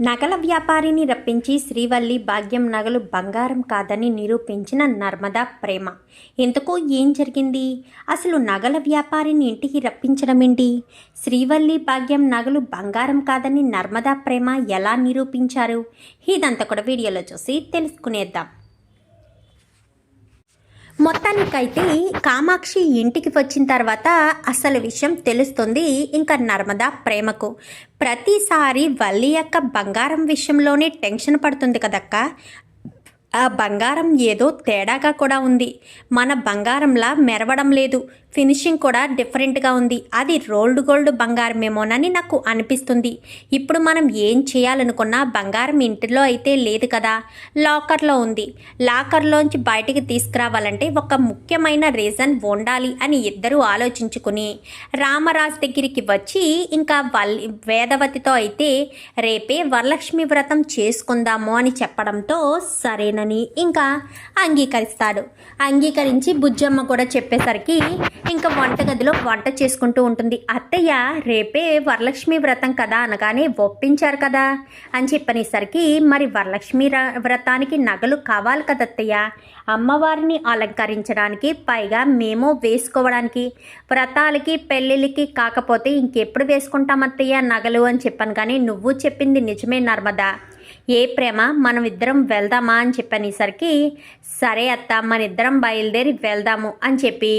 నగల వ్యాపారిని రప్పించి శ్రీవల్లి భాగ్యం నగలు బంగారం కాదని నిరూపించిన నర్మదా ప్రేమ. ఇంతకు ఏం జరిగింది? అసలు నగల వ్యాపారిని ఇంటికి రప్పించడం ఏంటి శ్రీవల్లి భాగ్యం నగలు బంగారం కాదని నర్మదా ప్రేమ ఎలా నిరూపించారు? ఇదంతా కూడా వీడియోలో చూసి తెలుసుకునేద్దాం. మొత్తానికైతే కామాక్షి ఇంటికి వచ్చిన తర్వాత అసలు విషయం తెలుస్తుంది ఇంకా నర్మదా ప్రేమకు. ప్రతిసారి వల్లి యొక్క బంగారం విషయంలోనే టెన్షన్ పడుతుంది కదక్క. ఆ బంగారం ఏదో తేడాగా కూడా ఉంది. మన బంగారంలా మెరవడం లేదు. ఫినిషింగ్ కూడా డిఫరెంట్గా ఉంది. అది రోల్డ్ గోల్డ్ బంగారమేమోనని నాకు అనిపిస్తుంది. ఇప్పుడు మనం ఏం చేయాలనుకున్నా బంగారం ఇంటిలో అయితే లేదు కదా. లాకర్లో ఉంది. లాకర్లోంచి బయటికి తీసుకురావాలంటే ఒక ముఖ్యమైన రీజన్ ఉండాలి అని ఇద్దరూ ఆలోచించుకుని రామరాజు దగ్గరికి వచ్చి ఇంకా వల్ వేదవతితో అయితే రేపే వరలక్ష్మి వ్రతం చేసుకుందాము అని చెప్పడంతో సరేనని ఇంకా అంగీకరిస్తాడు. అంగీకరించి బుజ్జమ్మ కూడా చెప్పేసరికి ఇంకా వంటగదిలో వంట చేసుకుంటూ ఉంటుంది. అత్తయ్య రేపే వరలక్ష్మి వ్రతం కదా అనగానే ఒప్పించారు కదా అని చెప్పనేసరికి మరి వరలక్ష్మి వ్రతానికి నగలు కావాలి కదా అత్తయ్య? అమ్మవారిని అలంకరించడానికి పైగా మేము వేసుకోవడానికి వ్రతాలకి పెళ్ళిళ్ళకి కాకపోతే ఇంకెప్పుడు వేసుకుంటాం అత్తయ్య నగలు అని చెప్పాను కానీ నువ్వు చెప్పింది నిజమే నర్మదా. ఏ ప్రేమ మనం ఇద్దరం వెళ్దామా అని చెప్పనేసరికి సరే అత్త మన ఇద్దరం బయలుదేరి వెళ్దాము అని చెప్పి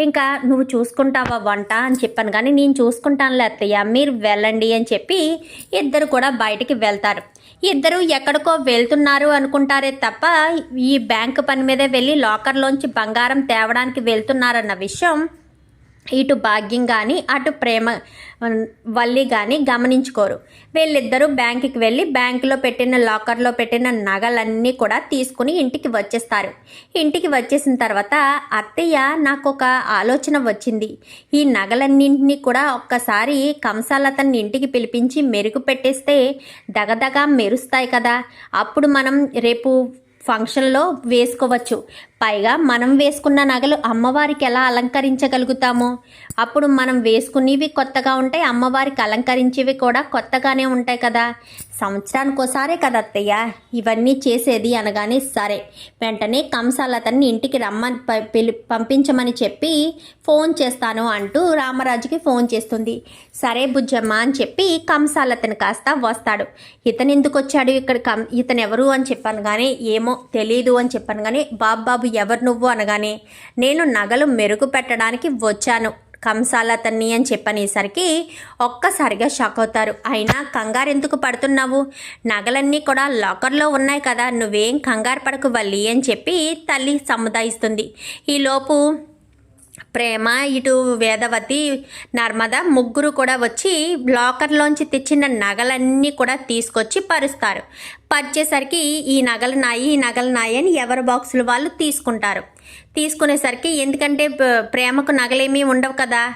ఇంకా నువ్వు చూసుకుంటావా వంట అని చెప్పాను కానీ నేను చూసుకుంటానులే అత్తయ్య మీరు వెళ్ళండి అని చెప్పి ఇద్దరు కూడా బయటికి వెళ్తారు. ఇద్దరు ఎక్కడికో వెళ్తున్నారు అనుకుంటారే తప్ప ఈ బ్యాంకు పని మీదే వెళ్ళి లాకర్లోంచి బంగారం తేవడానికి వెళ్తున్నారన్న విషయం ఇటు భాగ్యం కానీ అటు ప్రేమ వల్లి కానీ గమనించుకోరు. వీళ్ళిద్దరూ బ్యాంకుకి వెళ్ళి బ్యాంకులో పెట్టిన లాకర్లో పెట్టిన నగలన్నీ కూడా తీసుకుని ఇంటికి వచ్చేస్తారు. ఇంటికి వచ్చేసిన తర్వాత అత్తయ్య నాకు ఒక ఆలోచన వచ్చింది. ఈ నగలన్నింటినీ కూడా ఒక్కసారి కంసాలతన్ని ఇంటికి పిలిపించి మెరుగు పెట్టేస్తే దగదగా మెరుస్తాయి కదా. అప్పుడు మనం రేపు ఫంక్షన్లో వేసుకోవచ్చు. పైగా మనం వేసుకున్న నగలు అమ్మవారికి ఎలా అలంకరించగలుగుతామో. అప్పుడు మనం వేసుకునేవి కొత్తగా ఉంటాయి అమ్మవారికి అలంకరించేవి కూడా కొత్తగానే ఉంటాయి కదా. సంవత్సరానికోసారే కదా అత్తయ్య. ఇవన్నీ చేసేది అనగానే సరే. వెంటనే కంసాలతన్ని ఇంటికి రమ్మని ప- పిలి పంపించమని చెప్పి ఫోన్ చేస్తాను అంటూ రామరాజుకి ఫోన్ చేస్తుంది. సరే బుజ్జమ్మ అని చెప్పి కంసాలతను కాస్త వస్తాడు. ఇతను ఎందుకు వచ్చాడు ఇక్కడ కం ఇతను ఎవరు అని చెప్పాను కానీ ఏమో తెలీదు అని చెప్పాను కానీ బాబు బాబు ఎవరు నువ్వు? అనగానే నేను నగలు మెరుగు పెట్టడానికి వచ్చాను. కంసాలతన్ని అని చెప్పనేసరికి ఒక్కసారిగా షాక్ అవుతారు. అయినా కంగారు ఎందుకు పడుతున్నావు? నగలన్నీ కూడా లాకర్లో ఉన్నాయి కదా నువ్వేం కంగారు పడకు వల్లి అని చెప్పి తల్లి సముదాయిస్తుంది. ఈలోపు ప్రేమ ఇటు వేదవతి నర్మద ముగ్గురు కూడా వచ్చి లాకర్లోంచి తెచ్చిన నగలన్నీ కూడా తీసుకొచ్చి పరుస్తారు. పరిచేసరికి ఈ నగలు నాయి ఈ నగలు నాయి అని ఎవరి బాక్సులు వాళ్ళు తీసుకుంటారు. తీసుకునేసరికి ఎందుకంటే ప్రేమకు నగలేమీ ఉండవు కదా.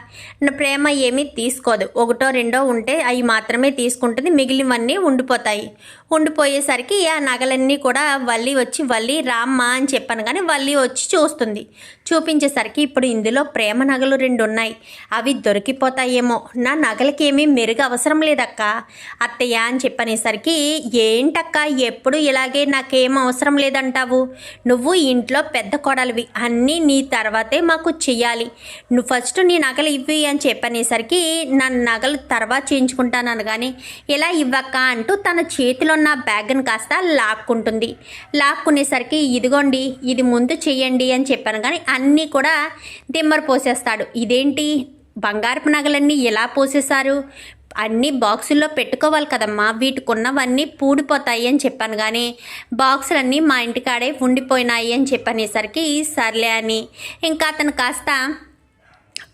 ప్రేమ ఏమీ తీసుకోదు. ఒకటో రెండో ఉంటే అవి మాత్రమే తీసుకుంటుంది. మిగిలినవన్నీ ఉండిపోతాయి. ఉండిపోయేసరికి ఆ నగలన్నీ కూడా వల్లి వచ్చి వల్లి రామ్మ అని చెప్పాను కానీ వల్లి వచ్చి చూస్తుంది. చూపించేసరికి ఇప్పుడు ఇందులో ప్రేమ నగలు రెండు ఉన్నాయి అవి దొరికిపోతాయేమో. నా నగలకి ఏమీ మెరుగు అవసరం లేదక్క. అత్తయ్య అని చెప్పనేసరికి ఏంటక్క? ఎప్పుడు ఇలాగే నాకేం అవసరం లేదంటావు? నువ్వు ఇంట్లో పెద్ద కోడలివి. అన్నీ నీ తర్వాతే మాకు చెయ్యాలి. నువ్వు ఫస్ట్ నీ నగలు ఇవ్వి అని చెప్పనేసరికి నా నగలు తర్వాత చేయించుకుంటానను కానీ ఇలా ఇవ్వక్క? అంటూ తన చేతిలో ఉన్న బ్యాగ్ని కాస్త లాక్కుంటుంది. లాక్కునేసరికి ఇదిగోండి ఇది ముందు చెయ్యండి అని చెప్పాను కానీ అన్నీ కూడా దిమ్మరు పోసేస్తాడు. ఇదేంటి? బంగారపు నగలన్నీ ఎలా పోసేశారు? అన్ని బాక్సుల్లో పెట్టుకోవాలి కదమ్మా. వీటికున్నవన్నీ పూడిపోతాయి అని చెప్పాను కానీ బాక్సులన్నీ మా ఇంటికాడే ఉండిపోయినాయి అని చెప్పనేసరికి సర్లే అని. ఇంకా అతను కాస్త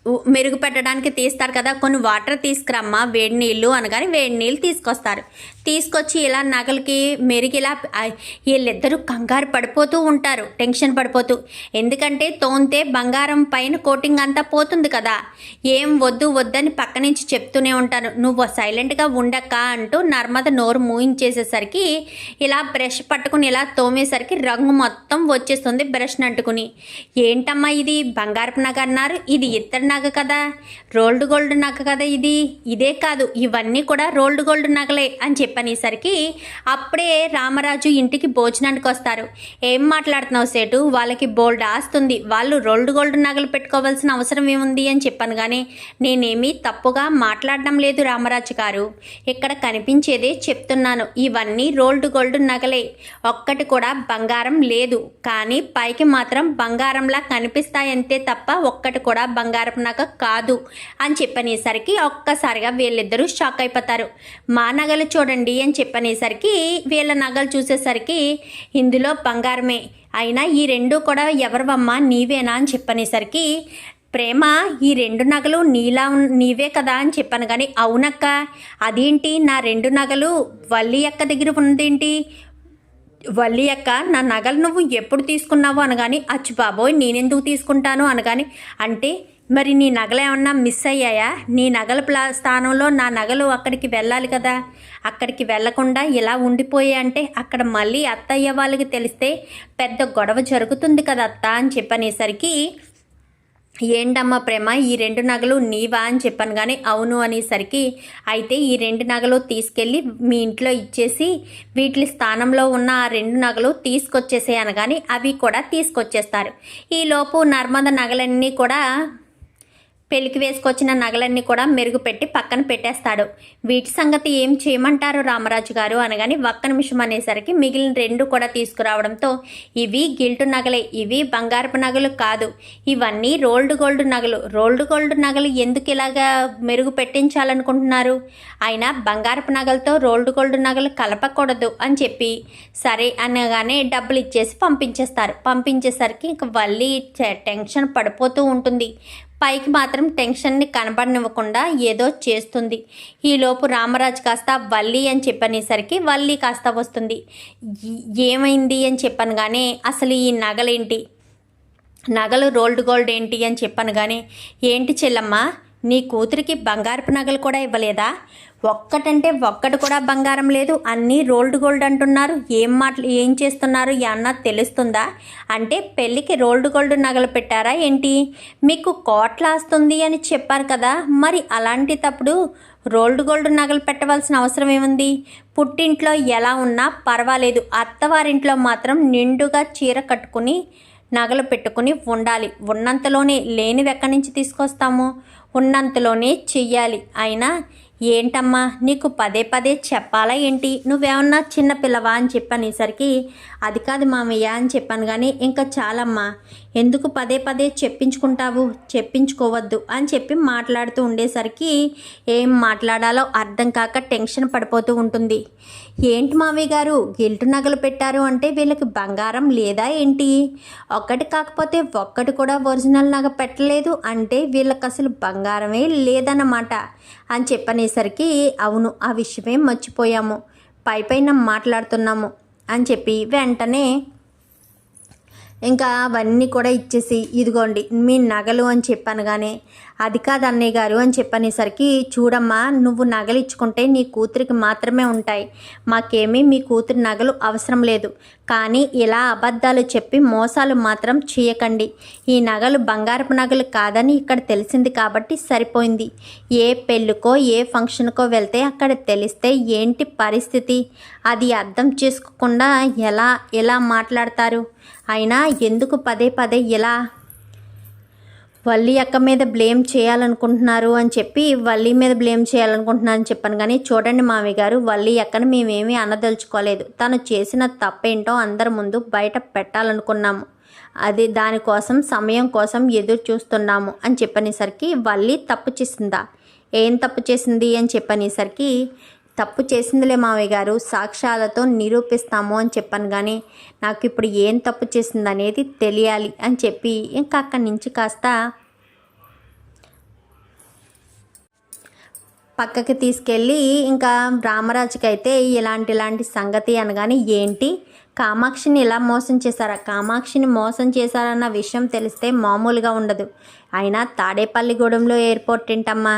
మెరుగుపెట్టడానికి మెరుగు పెట్టడానికి తీస్తారు కదా. కొన్ని వాటర్ తీసుకురమ్మా వేడి నీళ్ళు అనగానే వేడి నీళ్ళు తీసుకొస్తారు. తీసుకొచ్చి ఇలా నగలకి మెరిగిలా వీళ్ళిద్దరూ కంగారు పడిపోతూ ఉంటారు టెన్షన్ పడిపోతూ. ఎందుకంటే తోంతే బంగారం పైన కోటింగ్ అంతా పోతుంది కదా. ఏం వద్దు వద్దని పక్క నుంచి చెప్తూనే ఉంటారు నువ్వు సైలెంట్గా ఉండక్క అంటూ నర్మద నోరు మూయించేసేసరికి ఇలా బ్రష్ పట్టుకుని ఇలా తోమేసరికి రంగు మొత్తం వచ్చేస్తుంది బ్రష్ అంటుకుని. ఏంటమ్మా ఇది? బంగారపు నగ అన్నారు. ఇది ఇత్తడి నగ కదా. రోల్డ్ గోల్డ్ నగ కదా ఇది. ఇదే కాదు ఇవన్నీ కూడా రోల్డ్ గోల్డ్ నగలే అని చెప్పనేసరికి అప్పుడే రామరాజు ఇంటికి భోజనానికి వస్తారు. ఏం మాట్లాడుతున్నావు సేటు? వాళ్ళకి బోల్డ్ ఆస్తుంది వాళ్ళు రోల్డ్ గోల్డ్ నగలు పెట్టుకోవాల్సిన అవసరం ఏముంది అని చెప్పాను కానీ నేనేమీ తప్పుగా మాట్లాడడం లేదు రామరాజు గారు. ఇక్కడ కనిపించేదే చెప్తున్నాను. ఇవన్నీ రోల్డ్ గోల్డ్ నగలే. ఒక్కటి కూడా బంగారం లేదు. కానీ పైకి మాత్రం బంగారంలా కనిపిస్తాయంతే తప్ప ఒక్కటి కూడా బంగారం నగ కాదు అని చెప్పనేసరికి ఒక్కసారిగా వీళ్ళిద్దరూ షాక్ అయిపోతారు. మా నగలు చూడండి. అని చెప్పనేసరికి వీళ్ళ నగలు చూసేసరికి ఇందులో బంగారమే. అయినా ఈ రెండు కూడా ఎవరివమ్మా? నీవేనా? అని చెప్పనేసరికి ప్రేమ ఈ రెండు నగలు నీలా నీవే కదా అని చెప్పాను కానీ అవునక్క. అదేంటి? నా రెండు నగలు వల్లి అక్క దగ్గర ఉందేంటి వల్లి అక్క నా నగలు నువ్వు ఎప్పుడు తీసుకున్నావు అనగాని అచ్చు బాబోయ్ నేనెందుకు తీసుకుంటాను అనగాని అంటే మరి నీ నగలు ఏమన్నా మిస్ అయ్యాయా? నీ నగల ప్లా స్థానంలో నా నగలు అక్కడికి వెళ్ళాలి కదా. అక్కడికి వెళ్ళకుండా ఇలా ఉండిపోయా అంటే అక్కడ మళ్ళీ అత్తయ్య వాళ్ళకి తెలిస్తే పెద్ద గొడవ జరుగుతుంది కదా అత్త అని చెప్పనేసరికి ఏంటమ్మా ప్రేమ ఈ రెండు నగలు నీవా? అని చెప్పాను కానీ అవును అనేసరికి అయితే ఈ రెండు నగలు తీసుకెళ్ళి మీ ఇంట్లో ఇచ్చేసి వీటి స్థానంలో ఉన్న ఆ రెండు నగలు తీసుకొచ్చేసేయను కానీ అవి కూడా తీసుకొచ్చేస్తారు. ఈలోపు నర్మద నగలన్నీ కూడా పెళ్ళికి వేసుకొచ్చిన నగలన్నీ కూడా మెరుగుపెట్టి పక్కన పెట్టేస్తాడు. వీటి సంగతి ఏం చేయమంటారు రామరాజు గారు? అనగాని ఒక్క నిమిషం అనేసరికి మిగిలిన రెండు కూడా తీసుకురావడంతో ఇవి గిల్టు నగలే ఇవి బంగారపు నగలు కాదు. ఇవన్నీ రోల్డ్ గోల్డ్ నగలు. రోల్డ్ గోల్డ్ నగలు ఎందుకు ఇలాగా మెరుగు పెట్టించాలనుకుంటున్నారు? అయినా బంగారపు నగలతో రోల్డ్ గోల్డ్ నగలు కలపకూడదు అని చెప్పి సరే అనగానే డబ్బులు ఇచ్చేసి పంపించేస్తారు. పంపించేసరికి ఇంక వల్లి టెన్షన్ పడిపోతూ ఉంటుంది. పైకి మాత్రం టెన్షన్ని కనబడనివ్వకుండా ఏదో చేస్తుంది. ఈలోపు రామరాజు కాస్త వల్లి అని చెప్పనేసరికి వల్లి కాస్త వస్తుంది. ఏమైంది? అని చెప్పాను కానీ అసలు ఈ నగలేంటి? నగలు రోల్డ్ గోల్డ్ ఏంటి అని చెప్పాను కానీ ఏంటి చెల్లమ్మా? నీ కూతురికి బంగారపు నగలు కూడా ఇవ్వలేదా? ఒక్కటంటే ఒక్కటి కూడా బంగారం లేదు. అన్నీ రోల్డ్ గోల్డ్ అంటున్నారు. ఏం మాటలు ఏం చేస్తున్నారు? అన్న తెలుస్తుందా? అంటే పెళ్ళికి రోల్డ్ గోల్డ్ నగలు పెట్టారా ఏంటి? మీకు కోట్లాస్తుంది అని చెప్పారు కదా. మరి అలాంటి తప్పుడు రోల్డ్ గోల్డ్ నగలు పెట్టవలసిన అవసరం ఏముంది? పుట్టింట్లో ఎలా ఉన్నా పర్వాలేదు. అత్తవారింట్లో మాత్రం నిండుగా చీర కట్టుకుని నగలు పెట్టుకుని ఉండాలి. ఉన్నంతలోనే లేనివి ఎక్కడి నుంచి తీసుకొస్తాము? ఉన్నంతలోనే చెయ్యాలి. అయినా ఏంటమ్మా నీకు పదే పదే చెప్పాలా ఏంటి? నువ్వేమన్నా చిన్న పిల్లవా అని చెప్పనేసరికి అది కాదు మామయ్య అని చెప్పాను కానీ ఇంకా చాలమ్మా. ఎందుకు పదే పదే చెప్పించుకుంటావు? చెప్పించుకోవద్దు అని చెప్పి మాట్లాడుతూ ఉండేసరికి ఏం మాట్లాడాలో అర్థం కాక టెన్షన్ పడిపోతూ ఉంటుంది. ఏంటి మామయ్య గారు గిల్టు నగలు పెట్టారు అంటే వీళ్ళకి బంగారం లేదా ఏంటి? ఒక్కటి కాకపోతే ఒక్కటి కూడా ఒరిజినల్ నగ పెట్టలేదు అంటే వీళ్ళకి అసలు బంగారమే లేదన్నమాట అని అనేసరికి అవును ఆ విషయమే మర్చిపోయాము. పై పైన మాట్లాడుతున్నాము అని చెప్పి వెంటనే ఇంకా అవన్నీ కూడా ఇచ్చేసి ఇదిగోండి మీ నగలు అని చెప్పాను కానీ అది కాదన్నయ్య గారు అని చెప్పనేసరికి చూడమ్మా నువ్వు నగలు ఇచ్చుకుంటే నీ కూతురికి మాత్రమే ఉంటాయి. మాకేమీ మీ కూతురి నగలు అవసరం లేదు. కానీ ఇలా అబద్ధాలు చెప్పి మోసాలు మాత్రం చేయకండి. ఈ నగలు బంగారపు నగలు కాదని ఇక్కడ తెలిసింది కాబట్టి సరిపోయింది. ఏ పెళ్ళికో ఏ ఫంక్షన్కో వెళ్తే అక్కడ తెలిస్తే ఏంటి పరిస్థితి? అది అర్థం చేసుకోకుండా ఎలా ఎలా మాట్లాడతారు? అయినా ఎందుకు పదే పదే ఇలా వల్లి అక్క మీద బ్లేమ్ చేయాలనుకుంటున్నారు అని చెప్పి వల్లి మీద బ్లేమ్ చేయాలనుకుంటున్నారని చెప్పాను. కానీ చూడండి మామయ్య గారు వల్లి అక్కని మేమేమీ అనదలుచుకోలేదు. తను చేసిన తప్పేంటో అందరి ముందు బయట పెట్టాలనుకున్నాము. అది దానికోసం సమయం కోసం ఎదురు చూస్తున్నాము అని చెప్పనేసరికి వల్లి తప్పు చేసిందా? ఏం తప్పు చేసింది అని చెప్పనేసరికి తప్పు చేసిందిలే మావయ్య గారు సాక్ష్యాలతో నిరూపిస్తాము అని చెప్పాను కానీ నాకు ఇప్పుడు ఏం తప్పు చేసింది అనేది తెలియాలి అని చెప్పి ఇంకా అక్కడి నుంచి కాస్త పక్కకి తీసుకెళ్ళి ఇంకా రామరాజుకి అయితే ఇలాంటి ఇలాంటి సంగతి అనగానే ఏంటి? కామాక్షిని ఇలా మోసం చేశారా? కామాక్షిని మోసం చేశారన్న విషయం తెలిస్తే మామూలుగా ఉండదు. అయినా తాడేపల్లిగూడెంలో ఎయిర్పోర్ట్ ఏంటమ్మా?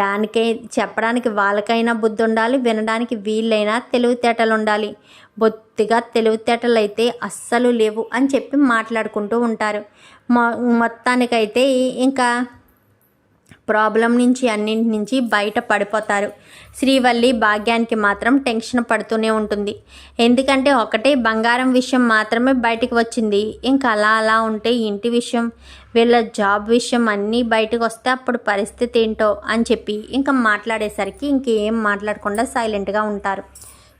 దానికే చెప్పడానికి వాళ్ళకైనా బుద్ధి ఉండాలి వినడానికి వీళ్ళైనా తెలివితేటలు ఉండాలి బొత్తిగా తెలివితేటలు అయితే అస్సలు లేవు అని చెప్పి మాట్లాడుకుంటూ ఉంటారు. మొ మొత్తానికైతే ఇంకా ప్రాబ్లం నుంచి అన్నింటి నుంచి బయట పడిపోతారు. శ్రీవల్లి భాగ్యానికి మాత్రం టెన్షన్ పడుతూనే ఉంటుంది. ఎందుకంటే ఒకటే బంగారం విషయం మాత్రమే బయటకు వచ్చింది. ఇంకా అలా అలా ఉంటే ఇంటి విషయం వీళ్ళ జాబ్ విషయం అన్నీ బయటకు వస్తే అప్పుడు పరిస్థితి ఏంటో అని చెప్పి ఇంకా మాట్లాడేసరికి ఇంకేం మాట్లాడకుండా సైలెంట్గా ఉంటారు.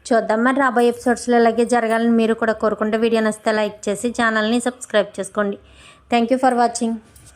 చూద్దాం మరి రాబోయే ఎపిసోడ్స్లో ఇలాగే జరగాలని మీరు కూడా కోరుకుంటే వీడియో నచ్చితే లైక్ చేసి ఛానల్ని సబ్స్క్రైబ్ చేసుకోండి. Thank you for watching.